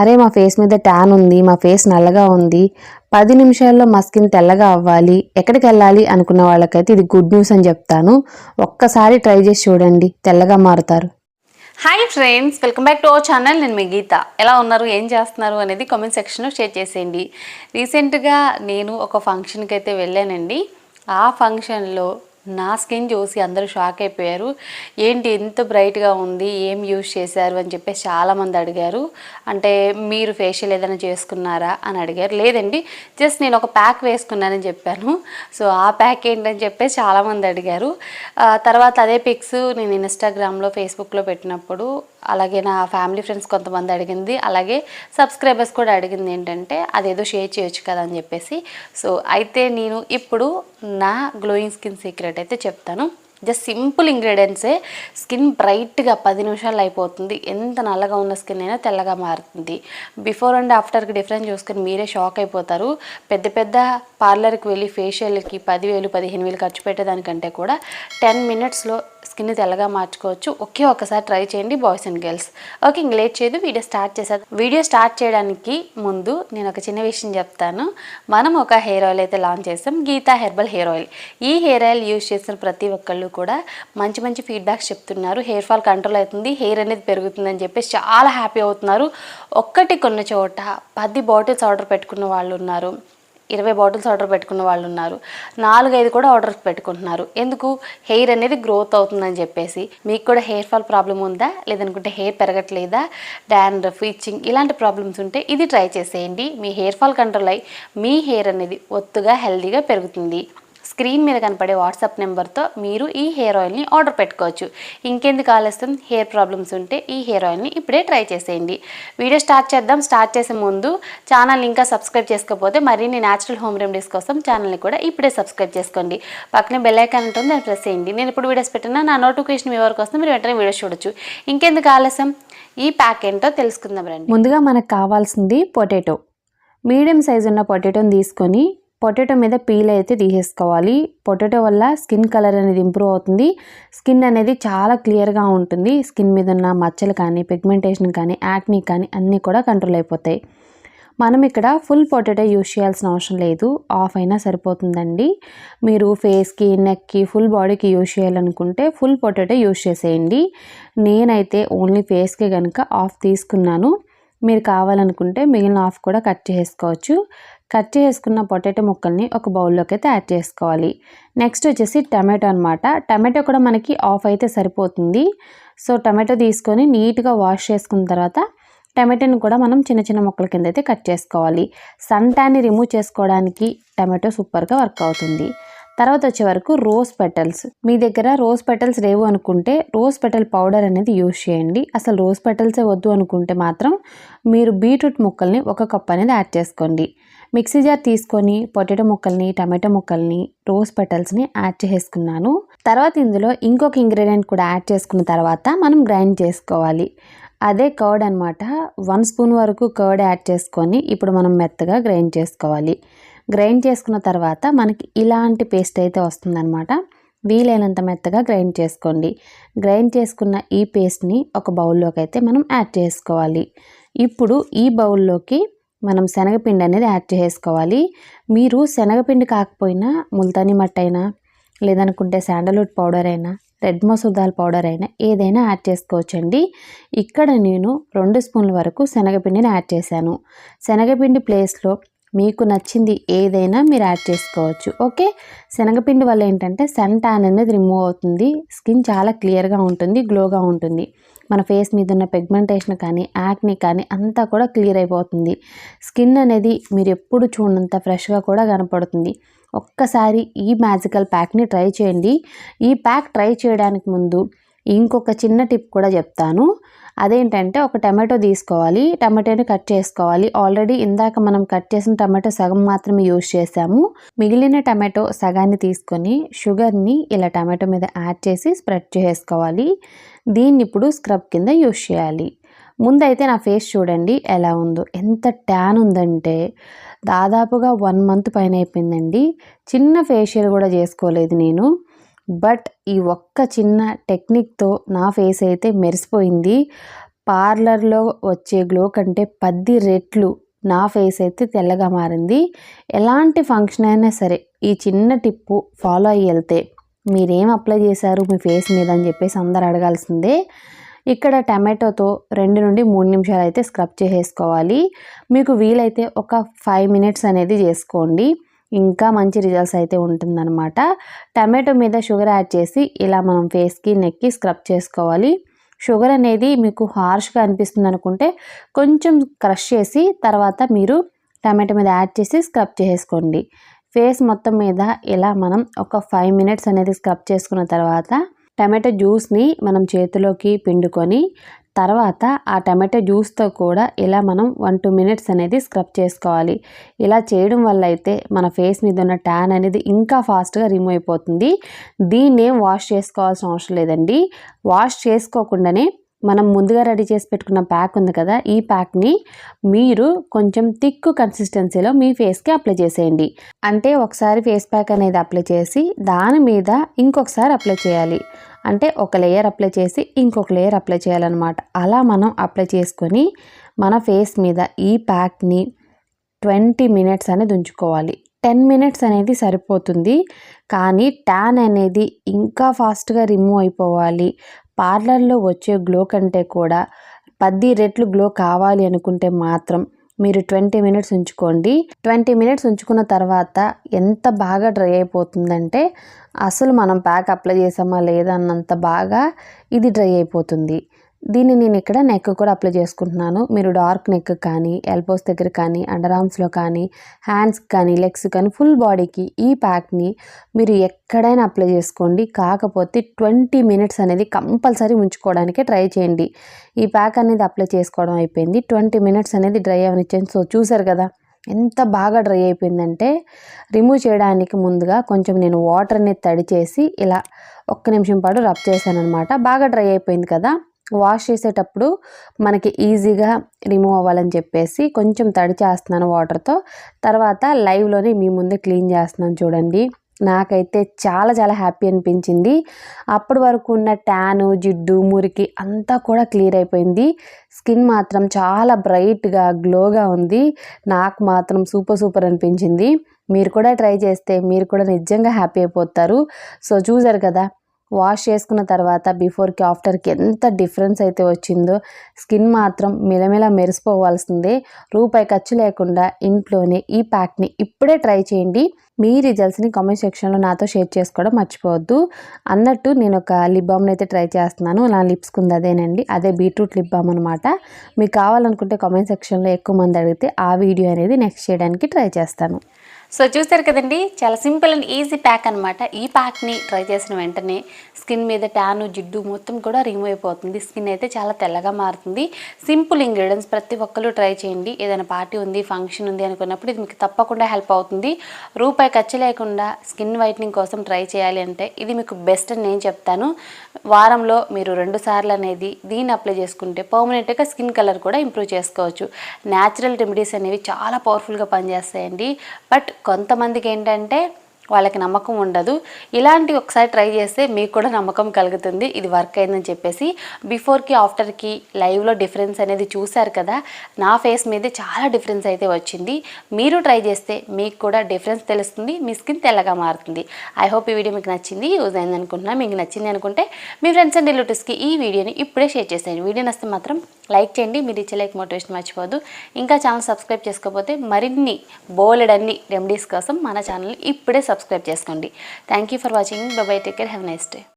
అరే మా ఫేస్ మీద ట్యాన్ ఉంది మా ఫేస్ నల్లగా ఉంది పది నిమిషాల్లో మా స్కిన్ తెల్లగా అవ్వాలి ఎక్కడికి వెళ్ళాలి అనుకున్న వాళ్ళకైతే ఇది గుడ్ న్యూస్ అని చెప్తాను. ఒక్కసారి ట్రై చేసి చూడండి తెల్లగా మారుతారు. Hi friends welcome back to our channel నేను మీ గీత. ఎలా ఉన్నారు ఏం చేస్తున్నారు అనేది కామెంట్ సెక్షన్లో షేర్ చేసేయండి. రీసెంట్గా నేను ఒక ఫంక్షన్కి అయితే వెళ్ళానండి. ఆ ఫంక్షన్లో నా స్కిన్ చూసి అందరూ షాక్ అయిపోయారు. ఏంటి ఎంత బ్రైట్గా ఉంది? ఏం యూజ్ చేశారు? అని చెప్పేసి చాలామంది అడిగారు. అంటే మీరు ఫేషియల్ ఏదైనా చేసుకున్నారా? అని అడిగారు. లేదండి జస్ట్ నేను ఒక ప్యాక్ వేసుకున్నానని చెప్పాను. సో ఆ ప్యాక్ ఏంటని చెప్పేసి చాలామంది అడిగారు. తర్వాత అదే పిక్స్ నేను ఇన్స్టాగ్రామ్లో ఫేస్బుక్లో పెట్టినప్పుడు అలాగే నా ఫ్యామిలీ ఫ్రెండ్స్ కొంతమంది అడిగింది. అలాగే సబ్స్క్రైబర్స్ కూడా అడిగింది ఏంటంటే అదేదో షేర్ చేయొచ్చు కదా అని చెప్పేసి. సో అయితే నేను ఇప్పుడు నా గ్లోయింగ్ స్కిన్ సీక్రెట్ అయితే చెప్తాను. జస్ట్ సింపుల్ ఇంగ్రీడియంట్సే స్కిన్ బ్రైట్గా పది నిమిషాలు అయిపోతుంది. ఎంత నల్లగా ఉన్న స్కిన్ అయినా తెల్లగా మారుతుంది. బిఫోర్ అండ్ ఆఫ్టర్కి డిఫరెన్స్ చూసుకొని మీరే షాక్ అయిపోతారు. పెద్ద పెద్ద పార్లర్కి వెళ్ళి ఫేషియల్కి పదివేలు పదిహేను వేలు ఖర్చు పెట్టేదానికంటే కూడా టెన్ మినిట్స్లో స్కిన్ తెల్లగా మార్చుకోవచ్చు. ఒకే ఒకసారి ట్రై చేయండి బాయ్స్ అండ్ గర్ల్స్. ఓకే ఇంక లేట్ చేయదు. వీడియో స్టార్ట్ చేసేది వీడియో స్టార్ట్ చేయడానికి ముందు నేను ఒక చిన్న విషయం చెప్తాను. మనం ఒక హెయిర్ ఆయిల్ అయితే లాంచ్ చేస్తాం గీతా హెర్బల్ హెయిర్ ఆయిల్. ఈ హెయిర్ ఆయిల్ యూజ్ చేసిన ప్రతి ఒక్కళ్ళు కూడా మంచి మంచి ఫీడ్బ్యాక్స్ చెప్తున్నారు. హెయిర్ ఫాల్ కంట్రోల్ అవుతుంది. హెయిర్ అనేది పెరుగుతుందని చెప్పేసి చాలా హ్యాపీ అవుతున్నారు. ఒక్కటి కొన్న చోట పది బాటిల్స్ ఆర్డర్ పెట్టుకున్న వాళ్ళు ఉన్నారు. ఇరవై బాటిల్స్ ఆర్డర్ పెట్టుకున్న వాళ్ళు ఉన్నారు. నాలుగైదు కూడా ఆర్డర్స్ పెట్టుకుంటున్నారు. ఎందుకు? హెయిర్ అనేది గ్రోత్ అవుతుందని చెప్పేసి. మీకు కూడా హెయిర్ ఫాల్ ప్రాబ్లం ఉందా? లేదనుకుంటే హెయిర్ పెరగట్లేదా? డాండ్రఫ్ ఇచ్చింగ్ ఇలాంటి ప్రాబ్లమ్స్ ఉంటే ఇది ట్రై చేసేయండి. మీ హెయిర్ ఫాల్ కంట్రోల్ అయ్యి మీ హెయిర్ అనేది ఒత్తుగా హెల్దీగా పెరుగుతుంది. స్క్రీన్ మీద కనపడే వాట్సాప్ నెంబర్తో మీరు ఈ హెయిర్ ఆయిల్ని ఆర్డర్ పెట్టుకోవచ్చు. ఇంకెందుకు ఆలస్యం? హెయిర్ ప్రాబ్లమ్స్ ఉంటే ఈ హెయిర్ ఆయిల్ని ఇప్పుడే ట్రై చేసేయండి. వీడియో స్టార్ట్ చేద్దాం. స్టార్ట్ చేసే ముందు ఛానల్ ఇంకా సబ్స్క్రైబ్ చేసుకోకపోతే మరిన్ని న్యాచురల్ హోమ్ రెమెడీస్ కోసం ఛానల్ని కూడా ఇప్పుడే సబ్స్క్రైబ్ చేసుకోండి. పక్కనే బెల్ ఐకాన్ ఉంటుంది దాన్ని ప్రెస్ చేయండి. నేను ఇప్పుడు వీడియోస్ పెట్టినా నా నోటిఫికేషన్ మీ వరకు వస్తే మీరు వెంటనే వీడియోస్ చూడొచ్చు. ఇంకెందుకు ఆలస్యం? ఈ ప్యాక్ ఏంటో తెలుసుకుందాం రండి. ముందుగా మనకు కావాల్సింది పొటాటో. మీడియం సైజు ఉన్న పొటాటోని తీసుకొని పొటాటో మీద పీల్ అయితే తీసేసుకోవాలి. పొటాటో వల్ల స్కిన్ కలర్ అనేది ఇంప్రూవ్ అవుతుంది. స్కిన్ అనేది చాలా క్లియర్గా ఉంటుంది. స్కిన్ మీద ఉన్న మచ్చలు కానీ పిగ్మెంటేషన్ కానీ యాక్నీ కానీ అన్నీ కూడా కంట్రోల్ అయిపోతాయి. మనం ఇక్కడ ఫుల్ పొటాటో యూజ్ చేయాల్సిన అవసరం లేదు. ఆఫ్ అయినా సరిపోతుందండి. మీరు ఫేస్కి నెక్కి ఫుల్ బాడీకి యూస్ చేయాలనుకుంటే ఫుల్ పొటాటో యూజ్ చేసేయండి. నేనైతే ఓన్లీ ఫేస్కి కనుక ఆఫ్ తీసుకున్నాను. మీరు కావాలనుకుంటే మిగిలిన ఆఫ్ కూడా కట్ చేసుకోవచ్చు కట్ చేసుకున్న పొటాటో ముక్కల్ని ఒక బౌల్లోకి అయితే యాడ్ చేసుకోవాలి. నెక్స్ట్ వచ్చేసి టమాటో అనమాట టమాటో కూడా మనకి ఆఫ్ అయితే సరిపోతుంది. సో టమాటో తీసుకొని నీట్గా వాష్ చేసుకున్న తర్వాత టమాటోని కూడా మనం చిన్న చిన్న ముక్కల కింద అయితే కట్ చేసుకోవాలి. సన్ ట్యాన్ని రిమూవ్ చేసుకోవడానికి టమాటో సూపర్గా వర్క్ అవుతుంది. తర్వాత వచ్చే వరకు రోజ్ పెటల్స్. మీ దగ్గర రోజ్ పెటల్స్ లేవు అనుకుంటే రోజ్ పెటల్ పౌడర్ అనేది యూజ్ చేయండి. అసలు రోజ్ పెటల్సే వద్దు అనుకుంటే మాత్రం మీరు బీట్రూట్ ముక్కల్ని ఒక కప్ అనేది యాడ్ చేసుకోండి. మిక్సీ జార్ తీసుకొని పొటాటో ముక్కల్ని టమాటో ముక్కల్ని రోజ్ పెటల్స్ని యాడ్ చేసుకున్నాను. తర్వాత ఇందులో ఇంకొక ఇంగ్రీడియంట్ కూడా యాడ్ చేసుకున్న తర్వాత మనం గ్రైండ్ చేసుకోవాలి. అదే కర్డ్ అనమాట వన్ స్పూన్ వరకు కర్డ్ యాడ్ చేసుకొని ఇప్పుడు మనం మెత్తగా గ్రైండ్ చేసుకోవాలి. గ్రైండ్ చేసుకున్న తర్వాత మనకి ఇలాంటి పేస్ట్ అయితే వస్తుందన్నమాట. వీలైనంత మెత్తగా గ్రైండ్ చేసుకోండి. గ్రైండ్ చేసుకున్న ఈ పేస్ట్ని ఒక బౌల్లోకి అయితే మనం యాడ్ చేసుకోవాలి. ఇప్పుడు ఈ బౌల్లోకి మనం శనగపిండి అనేది యాడ్ చేసుకోవాలి. మీరు శనగపిండి కాకపోయినా ముల్తానీ మట్టి అయినా లేదనుకుంటే శాండల్వుడ్ పౌడర్ అయినా రెడ్ మసూదాల్ పౌడర్ అయినా ఏదైనా యాడ్ చేసుకోవచ్చండి. ఇక్కడ నేను రెండు స్పూన్ల వరకు శనగపిండిని యాడ్ చేశాను. శనగపిండి ప్లేస్లో మీకు నచ్చింది ఏదైనా మీరు యాడ్ చేసుకోవచ్చు. ఓకే? శనగపిండి వల్ల ఏంటంటే సన్ ట్యాన్ అనేది రిమూవ్ అవుతుంది. స్కిన్ చాలా క్లియర్గా ఉంటుంది గ్లోగా ఉంటుంది. మన ఫేస్ మీద ఉన్న పిగ్మెంటేషన్ కానీ యాక్ని కానీ అంతా కూడా క్లియర్ అయిపోతుంది. స్కిన్ అనేది మీరు ఎప్పుడు చూడంత ఫ్రెష్గా కూడా కనపడుతుంది. ఒక్కసారి ఈ మ్యాజికల్ ప్యాక్ని ట్రై చేయండి. ఈ ప్యాక్ ట్రై చేయడానికి ముందు ఇంకొక చిన్న టిప్ కూడా చెప్తాను. అదేంటంటే ఒక టమాటో తీసుకోవాలి. టమాటోని కట్ చేసుకోవాలి. ఆల్రెడీ ఇందాక మనం కట్ చేసిన టమాటో సగం మాత్రమే యూజ్ చేసాము మిగిలిన టమాటో సగాన్ని తీసుకొని షుగర్ని ఇలా టమాటో మీద యాడ్ చేసి స్ప్రెడ్ చేసుకోవాలి. దీన్ని ఇప్పుడు స్క్రబ్ కింద యూజ్ చేయాలి. ముందైతే నా ఫేస్ చూడండి ఎలా ఉందో. ఎంత ట్యాన్ ఉందంటే దాదాపుగా వన్ మంత్ పైన అయిపోయిందండి. చిన్న ఫేషియల్ కూడా చేసుకోలేదు నేను. బట్ ఈ ఒక్క చిన్న టెక్నిక్తో నా ఫేస్ అయితే మెరిసిపోయింది. పార్లర్లో వచ్చే గ్లో కంటే పది రెట్లు నా ఫేస్ అయితే తెల్లగా మారింది. ఎలాంటి ఫంక్షన్ అయినా సరే ఈ చిన్న టిప్పు ఫాలో అయ్యి వెళ్తే మీరేం అప్లై చేశారు మీ ఫేస్ మీద అని చెప్పేసి అందరు అడగాల్సిందే. ఇక్కడ టమాటోతో రెండు నుండి మూడు నిమిషాలు అయితే స్క్రబ్ చేసేసుకోవాలి. మీకు వీలైతే ఒక ఫైవ్ మినిట్స్ అనేది చేసుకోండి. ఇంకా మంచి రిజల్ట్స్ అయితే ఉంటుందన్నమాట. టమాటో మీద షుగర్ యాడ్ చేసి ఇలా మనం ఫేస్కి నెక్కి స్క్రబ్ చేసుకోవాలి. షుగర్ అనేది మీకు హార్ష్గా అనిపిస్తుంది అనుకుంటే కొంచెం క్రష్ చేసి తర్వాత మీరు టమాటో మీద యాడ్ చేసి స్క్రబ్ చేసుకోండి. ఫేస్ మొత్తం మీద ఇలా మనం ఒక ఫైవ్ మినిట్స్ అనేది స్క్రబ్ చేసుకున్న తర్వాత టమాటో జ్యూస్ని మనం చేతిలోకి పిండుకొని తర్వాత ఆ టమాటో జ్యూస్తో కూడా ఇలా మనం వన్ టూ మినిట్స్ అనేది స్క్రబ్ చేసుకోవాలి. ఇలా చేయడం వల్ల అయితే మన ఫేస్ మీద ఉన్న ట్యాన్ అనేది ఇంకా ఫాస్ట్గా రిమూవ్ అయిపోతుంది. దీన్నే వాష్ చేసుకోవాల్సిన అవసరం లేదండి. వాష్ చేసుకోకుండానే మనం ముందుగా రెడీ చేసి పెట్టుకున్న ప్యాక్ ఉంది కదా ఈ ప్యాక్ని మీరు కొంచెం థిక్ కన్సిస్టెన్సీలో మీ ఫేస్కి అప్లై చేసేయండి. అంటే ఒకసారి ఫేస్ ప్యాక్ అనేది అప్లై చేసి దాని మీద ఇంకొకసారి అప్లై చేయాలి. అంటే ఒక లేయర్ అప్లై చేసి ఇంకొక లేయర్ అప్లై చేయాలన్నమాట. అలా మనం అప్లై చేసుకొని మన ఫేస్ మీద ఈ ప్యాక్ని ట్వంటీ మినిట్స్ అనేది ఉంచుకోవాలి. టెన్ మినిట్స్ అనేది సరిపోతుంది. కానీ ట్యాన్ అనేది ఇంకా ఫాస్ట్గా రిమూవ్ అయిపోవాలి. పార్లర్లో వచ్చే గ్లో కంటే కూడా పది రెట్లు గ్లో కావాలి అనుకుంటే మాత్రం మీరు ట్వంటీ మినిట్స్ ఉంచుకోండి. ట్వంటీ మినిట్స్ ఉంచుకున్న తర్వాత ఎంత బాగా డ్రై అయిపోతుందంటే అసలు మనం ప్యాక్ అప్లై చేసామా లేదా అన్నంత బాగా ఇది డ్రై అయిపోతుంది. దీన్ని నేను ఇక్కడ నెక్ కూడా అప్లై చేసుకుంటున్నాను. మీరు డార్క్ నెక్ కానీ ఎల్బోస్ దగ్గర కానీ అండర్ ఆర్మ్స్లో కానీ హ్యాండ్స్ కానీ లెగ్స్ కానీ ఫుల్ బాడీకి ఈ ప్యాక్ని మీరు ఎక్కడైనా అప్లై చేసుకోండి. కాకపోతే ట్వంటీ మినిట్స్ అనేది కంపల్సరీ ఉంచుకోవడానికే ట్రై చేయండి. ఈ ప్యాక్ అనేది అప్లై చేసుకోవడం అయిపోయింది. ట్వంటీ మినిట్స్ అనేది డ్రై అవనిచ్చాను సో చూసారు కదా ఎంత బాగా డ్రై అయిపోయిందంటే రిమూవ్ చేయడానికి ముందుగా కొంచెం నేను వాటర్ అనేది తడి చేసి ఇలా ఒక్క నిమిషం పాటు రబ్ చేశాను అనమాట బాగా డ్రై అయిపోయింది కదా. వాష్ చేసేటప్పుడు మనకి ఈజీగా రిమూవ్ అవ్వాలని చెప్పేసి కొంచెం తడి చేస్తున్నాను వాటర్తో. తర్వాత లైవ్లోనే మీ ముందే క్లీన్ చేస్తున్నాను చూడండి. నాకైతే చాలా చాలా హ్యాపీ అనిపించింది. అప్పటి వరకు ఉన్న ట్యాను జిడ్డు మురికి అంతా కూడా క్లియర్ అయిపోయింది. స్కిన్ మాత్రం చాలా బ్రైట్గా గ్లోగా ఉంది. నాకు మాత్రం సూపర్ సూపర్ అనిపించింది. మీరు కూడా ట్రై చేస్తే మీరు కూడా నిజంగా హ్యాపీ అయిపోతారు. సో చూసారు కదా వాష్ చేసుకున్న తర్వాత బిఫోర్కి ఆఫ్టర్కి ఎంత డిఫరెన్స్ అయితే వచ్చిందో స్కిన్ మాత్రం మెలమెల మెరిసిపోవాల్సిందే. రూపాయి ఖర్చు లేకుండా ఇంట్లోనే ఈ ప్యాక్ని ఇప్పుడే ట్రై చేయండి. మీ రిజల్ట్స్ని కామెంట్ సెక్షన్లో నాతో షేర్ చేసుకోవడం మర్చిపోవద్దు. అన్నట్టు నేను ఒక లిప్ బామ్ని అయితే ట్రై చేస్తున్నాను. నా లిప్స్కి ఉంది అదేనండి. అదే బీట్రూట్ లిప్ బామ్ అనమాట మీకు కావాలనుకుంటే కామెంట్ సెక్షన్లో ఎక్కువ మంది అడిగితే ఆ వీడియో అనేది నెక్స్ట్ చేయడానికి ట్రై చేస్తాను. సో చూస్తారు కదండి చాలా సింపుల్ అండ్ ఈజీ ప్యాక్ అనమాట ఈ ప్యాక్ని ట్రై చేసిన వెంటనే స్కిన్ మీద ట్యాను జిడ్డు మొత్తం కూడా రిమూవ్ అయిపోతుంది. స్కిన్ అయితే చాలా తెల్లగా మారుతుంది. సింపుల్ ఇంగ్రీడియంట్స్ ప్రతి ఒక్కరు ట్రై చేయండి. ఏదైనా పార్టీ ఉంది ఫంక్షన్ ఉంది అనుకున్నప్పుడు ఇది మీకు తప్పకుండా హెల్ప్ అవుతుంది. రూపాయి ఖర్చు లేకుండా స్కిన్ వైట్నింగ్ కోసం ట్రై చేయాలి అంటే ఇది మీకు బెస్ట్ అని నేను చెప్తాను. వారంలో మీరు రెండు సార్లు అనేది దీన్ని అప్లై చేసుకుంటే పర్మనెంట్గా స్కిన్ కలర్ కూడా ఇంప్రూవ్ చేసుకోవచ్చు. న్యాచురల్ రెమెడీస్ అనేవి చాలా పవర్ఫుల్గా పనిచేస్తాయండి. బట్ కొంతమందికి ఏంటంటే వాళ్ళకి నమ్మకం ఉండదు. ఇలాంటి ఒకసారి ట్రై చేస్తే మీకు కూడా నమ్మకం కలుగుతుంది. ఇది వర్క్ అయిందని చెప్పేసి. బిఫోర్కి ఆఫ్టర్కి లైవ్లో డిఫరెన్స్ అనేది చూశారు కదా? నా ఫేస్ మీద చాలా డిఫరెన్స్ అయితే వచ్చింది. మీరు ట్రై చేస్తే మీకు కూడా డిఫరెన్స్ తెలుస్తుంది. మీ స్కిన్ తెల్లగా మారుతుంది. ఐ హోప్ ఈ వీడియో మీకు నచ్చింది. యూజ్ అయింది అనుకుంటున్నా. మీకు నచ్చింది అనుకుంటే మీ ఫ్రెండ్స్ అండ్ రిలేటివ్స్కి ఈ వీడియోని ఇప్పుడే షేర్ చేసేయండి. వీడియో నస్తే మాత్రం లైక్ చేయండి. మీరు ఇచ్చే లైక్ మోటివేషన్ మర్చిపోదు ఇంకా ఛానల్ సబ్స్క్రైబ్ చేసుకోకపోతే మరిన్ని బోలెడన్ని రెమెడీస్ కోసం మన ఛానల్ని ఇప్పుడే సబ్స్క్రైబ్ చేసుకోండి. Thank you for watching bye take care have nice day